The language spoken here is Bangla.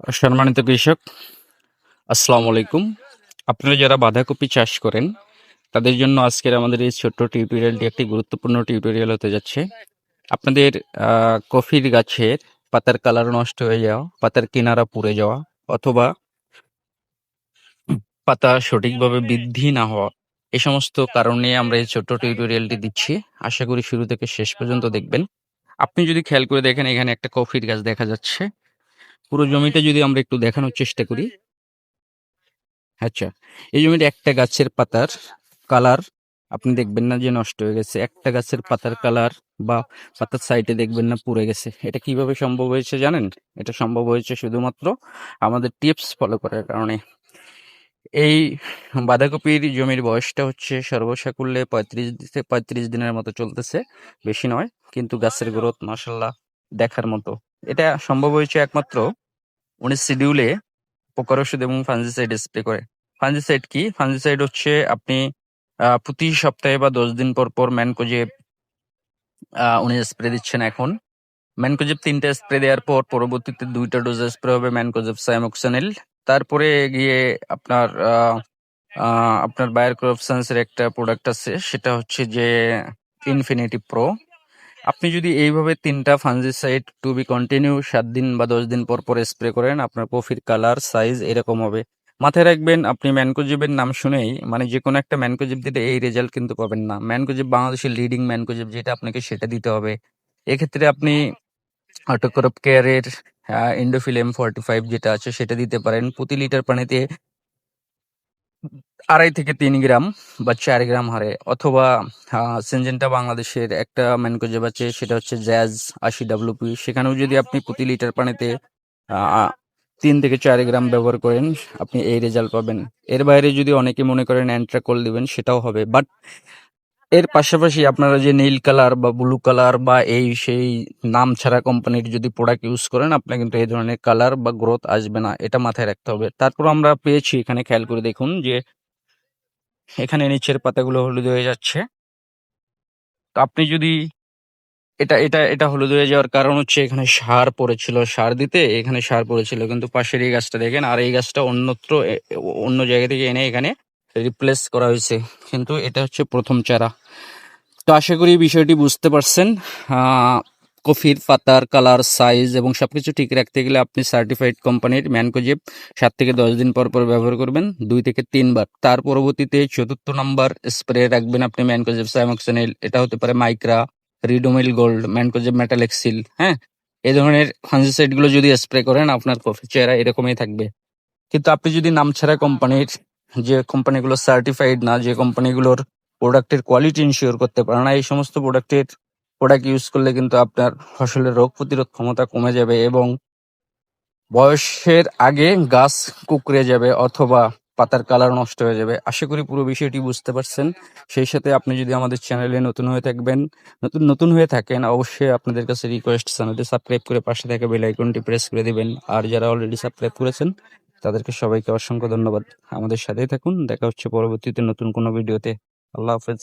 সম্মানিত কৃষক, আসসালামু আলাইকুম। আপনারা যারা বাঁধাকপি চাষ করেন, তাদের জন্য আজকের আমাদের এই ছোট্ট টিউটোরিয়ালটি একটি গুরুত্বপূর্ণ টিউটোরিয়াল হতে যাচ্ছে। আপনাদের কফির গাছের পাতার কালার নষ্ট হয়ে যাওয়া, পাতার কিনারা পুড়ে যাওয়া অথবা পাতা সঠিকভাবে বৃদ্ধি না হওয়া এই সমস্ত কারণে আমরা এই ছোট্ট টিউটোরিয়ালটি দিচ্ছি। আশা করি শুরু থেকে শেষ পর্যন্ত দেখবেন। আপনি যদি খেয়াল করে দেখেন, এখানে একটা কফির গাছ দেখা যাচ্ছে। পুরো জমিটা যদি আমরা একটু দেখানোর চেষ্টা করি। আচ্ছা এই জমিতে একটা গাছের পাতার কালার। আপনি দেখবেন না যে নষ্ট হয়ে গেছে। একটা গাছের পাতার কালার বা পাতার সাইডে দেখবেন না পুড়ে গেছে। এটা কীভাবে সম্ভব হয়েছে জানেন? এটা সম্ভব হয়েছে শুধুমাত্র আমাদের টিপস ফলো করার কারণে। এই বাঁধাকপির জমির বয়সটা হচ্ছে সর্বসাকুল্যে পঁয়ত্রিশ পঁয়ত্রিশ দিনের মতো চলতেছে। বেশি নয়, কিন্তু গাছের গ্রোথ মাসাল্লাহ দেখার মতো। এটা সম্ভব হয়েছে একমাত্র উনি শিডিউলে পোকার ওষুধ এবং ফাঞ্জিসাইড স্প্রে করে। ফাঞ্জিসাইড কি? ফাঞ্জিসাইড হচ্ছে আপনি প্রতি সপ্তাহে বা দশ দিন পর পর ম্যানকোজেব উনি স্প্রে দিচ্ছেন এখন। ম্যানকোজেব তিনটা স্প্রে দেওয়ার পর পরবর্তীতে দুইটা ডোজ স্প্রে হবে ম্যানকোজেব সাইমোক্সানিল। তারপরে গিয়ে আপনার আপনার বায়ার ক্রপসান্সের একটা প্রোডাক্ট আছে, সেটা হচ্ছে যে ইনফিনিটি প্রো আপনি যদি এইভাবে তিনটা ফাঞ্জিসাইড টু বি কন্টিনিউ সাত দিন বা দশ দিন পর পর স্প্রে করেন, আপনার কফির কালার সাইজ এরকম হবে। মাথায় রাখবেন, আপনি ম্যানকোজিবের নাম শুনেই মানে যে কোনো একটা ম্যানকোজিব দিতে এই রেজাল্ট কিন্তু পাবেন না। ম্যানকোজিব বাংলাদেশের লিডিং ম্যানকোজিব যেটা আপনাকে সেটা দিতে হবে। এক্ষেত্রে আপনি অটোক্রপ কেয়ারের ইন্ডোফিল এম ফর্টি ফাইভ যেটা আছে সেটা দিতে পারেন। প্রতি লিটার পানিতে আড়াই থেকে তিন গ্রাম বা চার গ্রাম হারে অথবা সেনজেন্টা বাংলাদেশের একটা ম্যানকোজেব আছে সেটা হচ্ছে জ্যাজ আশি ডাব্লিউপি সেখানেও যদি আপনি প্রতি লিটার পানিতে তিন থেকে চার গ্রাম ব্যবহার করেন, আপনি এই রেজাল্ট পাবেন। এর বাইরে যদি অনেকে মনে করেন অ্যান্ট্রাকল দিবেন, সেটাও হবে। বাট এর পাশাপাশি আপনারা যে নীল কালার বা ব্লু কালার বা এই সেই নাম ছাড়া কোম্পানির যদি প্রোডাক্ট ইউজ করেন, আপনার কিন্তু এই ধরনের কালার বা গ্রোথ আসবে না। এটা মাথায় রাখতে হবে। তারপর আমরা পেয়েছি, এখানে খেয়াল করে দেখুন যে এখানে নিচের পাতাগুলো হলুদ হয়ে যাচ্ছে। তো আপনি যদি এটা এটা এটা হলুদ হয়ে যাওয়ার কারণ হচ্ছে এখানে সার পড়েছিল। সার দিতে এখানে সার পড়েছিল। কিন্তু পাশের এই গাছটা দেখেন, আর এই গাছটা অন্যত্র অন্য জায়গা থেকে এনে এখানে রিপ্লেস করা হয়েছে। কিন্তু এটা হচ্ছে প্রথম চারা। তো আশা করি বিষয়টি বুঝতে পারছেন। কফির পাতার কালার সাইজ এবং সব কিছু ঠিক রাখতে গেলে আপনি সার্টিফাইড কোম্পানির ম্যানকোজেব সাত থেকে দশ দিন পর পর ব্যবহার করবেন, দুই থেকে তিনবার। তার পরবর্তীতে চতুর্থ নাম্বার স্প্রে রাখবেন আপনি ম্যানকোজেব সাইমক্সেনিল এটা হতে পারে মাইক্রা, রিডোমিল গোল্ড, ম্যানকোজেব মেটালেক্সিল হ্যাঁ? এই ধরনের ফাঞ্জিসাইডগুলো যদি স্প্রে করেন, আপনার কফির চেহারা এরকমই থাকবে। কিন্তু আপনি যদি নামছাড়া কোম্পানির যে কোম্পানিগুলো সার্টিফাইড না, যে কোম্পানিগুলোর প্রোডাক্টের কোয়ালিটি ইনশিওর করতে পারে না, এই সমস্ত প্রোডাক্টের প্রোডাক্ট ইউজ করলে কিন্তু আপনার ফসলের রোগ প্রতিরোধ ক্ষমতা কমে যাবে এবং বয়সের আগে গাছ কুকড়ে যাবে অথবা পাতার কালার নষ্ট হয়ে যাবে। আশা করি পুরো বিষয়টি বুঝতে পারছেন। সেই সাথে আপনি যদি আমাদের চ্যানেলে নতুন হয়ে থাকবেন, নতুন নতুন হয়ে থাকেন, অবশ্যই আপনাদের কাছে রিকোয়েস্ট চ্যানেলটি সাবস্ক্রাইব করে পাশে থাকা বেল আইকনটি প্রেস করে দিবেন। আর যারা অলরেডি সাবস্ক্রাইব করেছেন তাদেরকে সবাইকে অসংখ্য ধন্যবাদ। আমাদের সাথেই থাকুন। দেখা হচ্ছে পরবর্তীতে নতুন কোনো ভিডিওতে। আল্লাহ হাফেজ।